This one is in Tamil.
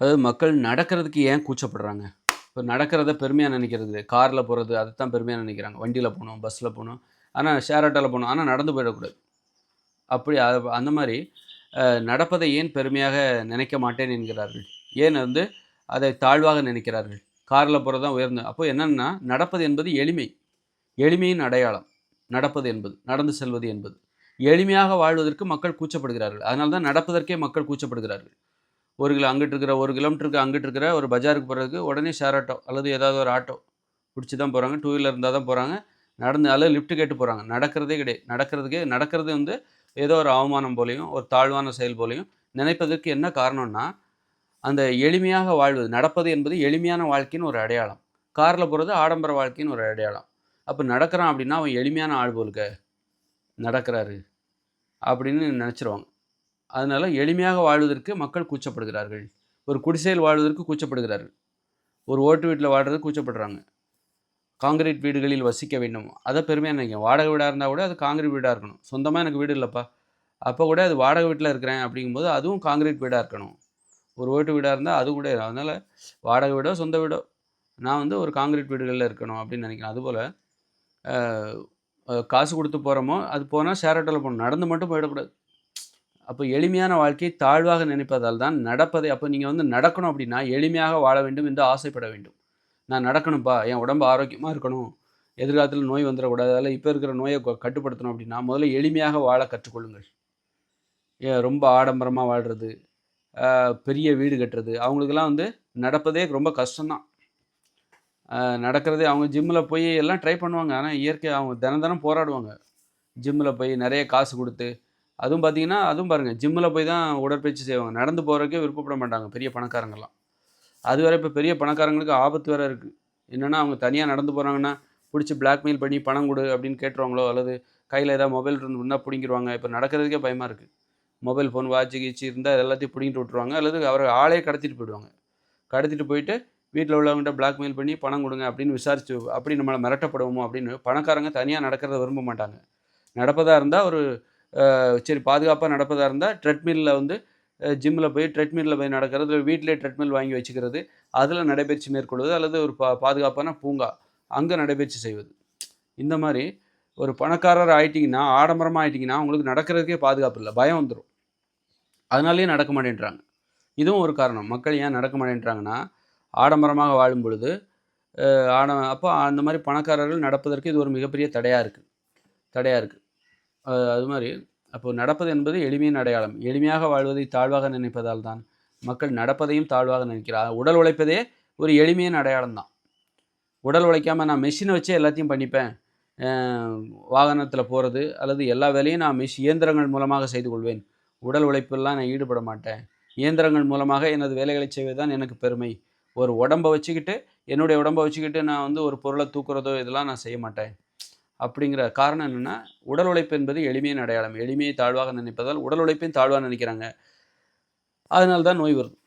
அதாவது மக்கள் நடக்கிறதுக்கு ஏன் கூச்சப்படுறாங்க? இப்போ நடக்கிறத பெருமையாக நினைக்கிறது. காரில் போகிறது அதை தான் பெருமையாக நினைக்கிறாங்க. வண்டியில் போகணும் பஸ்ஸில் போகணும். ஆனால் ஷேர் ஆட்டோவில் போகணும். ஆனால் நடந்து போயிடக்கூடாது. அப்படி அந்த மாதிரி நடப்பதை ஏன் பெருமையாக நினைக்க மாட்டேன் என்கிறார்கள்? ஏன் வந்து அதை தாழ்வாக நினைக்கிறார்கள்? காரில் போகிறது தான் உயர்ந்த அப்போ என்னென்னா நடப்பது என்பது எளிமை. எளிமையின் அடையாளம். நடப்பது என்பது நடந்து செல்வது என்பது. எளிமையாக வாழ்வதற்கு மக்கள் கூச்சப்படுகிறார்கள். அதனால தான் நடப்பதற்கே மக்கள் கூச்சப்படுகிறார்கள். ஒரு கிலோ அங்கிட்டு இருக்கிற ஒரு கிலோமீட்டருக்கு அங்கிட்டு இருக்கிற ஒரு பஜாருக்கு போகிறதுக்கு உடனே ஷேர் ஆட்டோ அல்லது ஏதாவது ஒரு ஆட்டோ பிடிச்சி தான் போகிறாங்க டூ வீலர் இருந்தால் தான் போகிறாங்க நடந்து அல்லது லிஃப்ட் கேட்டு போகிறாங்க நடக்கிறதே கிடையாது. நடக்கிறதுக்கே நடக்கிறது வந்து ஏதோ ஒரு அவமானம் போலையும் ஒரு தாழ்வான செயல் போலையும் நினைப்பதற்கு என்ன காரணம்னா அந்த எளிமையாக வாழ்வது நடப்பது என்பது எளிமையான வாழ்க்கையின் ஒரு அடையாளம். காரில் போகிறது ஆடம்பர வாழ்க்கையின் ஒரு அடையாளம். அப்போ நடக்கிறான் அப்படின்னா அவன் எளிமையான ஆள் போலுக்க நடக்கிறாரு அப்படின்னு நினச்சிருவாங்க. அதனால் எளிமையாக வாழ்வதற்கு மக்கள் கூச்சப்படுகிறார்கள். ஒரு குடிசையில் வாழ்வதற்கு கூச்சப்படுகிறார்கள். ஒரு ஓட்டு வீட்டில் வாழ்றதுக்கு கூச்சப்படுறாங்க. காங்கிரீட் வீடுகளில் வசிக்க வேண்டும். அதை பெருமையாக நினைக்கிறேன். வாடகை வீடாக இருந்தால் கூட அது காங்கிரீட் வீடாக இருக்கணும். சொந்தமாக எனக்கு வீடு இல்லைப்பா. அப்போ கூட அது வாடகை வீட்டில் இருக்கிறேன் அப்படிங்கும்போது அதுவும் காங்கிரீட் வீடாக இருக்கணும். ஒரு ஓட்டு வீடாக இருந்தால் அது கூட அதனால் வாடகை வீடோ சொந்த வீடோ நான் வந்து ஒரு காங்கிரீட் வீடுகளில் இருக்கணும் அப்படின்னு நினைக்கிறேன். அதுபோல் காசு கொடுத்து போகிறோமோ அது போனால் ஷேர் ஆட்டோவில் போகணும். நடந்து மட்டும் போயிடக்கூடாது. அப்போ எளிமையான வாழ்க்கையை தாழ்வாக நினைப்பதால் தான் நடப்பதை அப்போ நீங்கள் வந்து நடக்கணும் அப்படின்னா எளிமையாக வாழ வேண்டும் என்று ஆசைப்பட வேண்டும். நான் நடக்கணும்ப்பா என் உடம்பு ஆரோக்கியமாக இருக்கணும் எதிர்காலத்தில் நோய் வந்துடக்கூடாது அதில் இப்போ இருக்கிற நோயை கட்டுப்படுத்தணும் அப்படின்னா முதல்ல எளிமையாக வாழ கற்றுக்கொள்ளுங்கள். ஏன் ரொம்ப ஆடம்பரமாக வாழ்கிறது பெரிய வீடு கட்டுறது அவங்களுக்கெல்லாம் வந்து நடப்பதே ரொம்ப கஷ்டம்தான். நடக்கிறதே அவங்க ஜிம்மில் போய் எல்லாம் ட்ரை பண்ணுவாங்க. ஆனால் இயற்கை அவங்க தினம் தினம் போராடுவாங்க. ஜிம்மில் போய் நிறைய காசு கொடுத்து அதுவும் பார்த்தீங்கன்னா அதுவும் பாருங்கள் ஜிம்மில் போய் தான் உடற்பயிற்சி செய்வாங்க. நடந்து போகிறதுக்கே விருப்பப்பட மாட்டாங்க பெரிய பணக்காரங்கெல்லாம். அது வேற இப்போ பெரிய பணக்காரங்களுக்கு ஆபத்து வேறு இருக்குது என்னென்னா அவங்க தனியாக நடந்து போகிறாங்கன்னா பிடிச்சி பிளாக்மெயில் பண்ணி பணம் கொடு அப்படின்னு கேட்டுருவாங்களோ அல்லது கையில் ஏதாவது மொபைல் இருந்துன்னா பிடிங்கிடுவாங்க இப்போ நடக்கிறதுக்கே பயமாக இருக்குது மொபைல் ஃபோன் வாட்ச் கீச்சு இருந்தால் எல்லாத்தையும் பிடிங்கிட்டு விட்ருவாங்க அல்லது அவர் ஆளே கடத்திட்டு போயிடுவாங்க. கடத்திட்டு போயிட்டு வீட்டில் உள்ளவங்ககிட்ட பிளாக்மெயில் பண்ணி பணம் கொடுங்க அப்படின்னு விசாரிச்சு அப்படி நம்மளை மிரட்டப்படுவோமோ அப்படின்னு பணக்காரங்க தனியாக நடக்கிறத விரும்ப மாட்டாங்க. நடப்பதாக இருந்தால் ஒரு சரி பாதுகாப்பாக நடப்பதாக இருந்தால் ட்ரெட்மில்லில் வந்து ஜிம்மில் போய் ட்ரெட்மில்லில் போய் நடக்கிறது வீட்டிலே ட்ரெட்மில் வாங்கி வச்சுக்கிறது அதில் நடைபயிற்சி மேற்கொள்வது அல்லது ஒரு பா பாதுகாப்பான பூங்கா அங்கே நடைபயிற்சி செய்வது. இந்த மாதிரி ஒரு பணக்காரர் ஆகிட்டிங்கன்னா ஆடம்பரமாக ஆயிட்டிங்கன்னா உங்களுக்கு நடக்கிறதுக்கே பாதுகாப்பு இல்லை பயம் வந்துடும் அதனாலேயே நடக்க மாட்டேன்றாங்க. இதுவும் ஒரு காரணம். மக்கள் ஏன் நடக்க மாட்டேன்றாங்கன்னா ஆடம்பரமாக வாழும் பொழுது ஆட அப்போ அந்த மாதிரி பணக்காரர்கள் நடப்பதற்கு இது ஒரு மிகப்பெரிய தடையாக இருக்குது தடையாக இருக்குது அது மாதிரி. அப்போது நடப்பது என்பது எளிமையின் அடையாளம். எளிமையாக வாழ்வதை தாழ்வாக நினைப்பதால் தான் மக்கள் நடப்பதையும் தாழ்வாக நினைக்கிறார். உடல் உழைப்பதே ஒரு எளிமையின் அடையாளம் தான். உடல் உழைக்காமல் நான் மெஷினை வச்சே எல்லாத்தையும் பண்ணிப்பேன். வாகனத்தில் போகிறது அல்லது எல்லா வேலையும் நான் மிஷ் இயந்திரங்கள் மூலமாக செய்து கொள்வேன். உடல் உழைப்பெல்லாம் நான் ஈடுபட மாட்டேன். இயந்திரங்கள் மூலமாக எனது வேலைகளை செய்வது தான் எனக்கு பெருமை. ஒரு உடம்பை வச்சுக்கிட்டு என்னுடைய உடம்பை வச்சுக்கிட்டு நான் வந்து ஒரு பொருளை தூக்குறதோ இதெல்லாம் நான் செய்ய மாட்டேன். அப்படிங்கிற காரணம் என்னென்னா உடல் உழைப்பு என்பது எளிமையின் அடையாளம். எளிமையை தாழ்வாக நினைப்பதால் உடல் உழைப்பையும் தாழ்வாக நினைக்கிறாங்க. அதனால தான் நோய் வருது.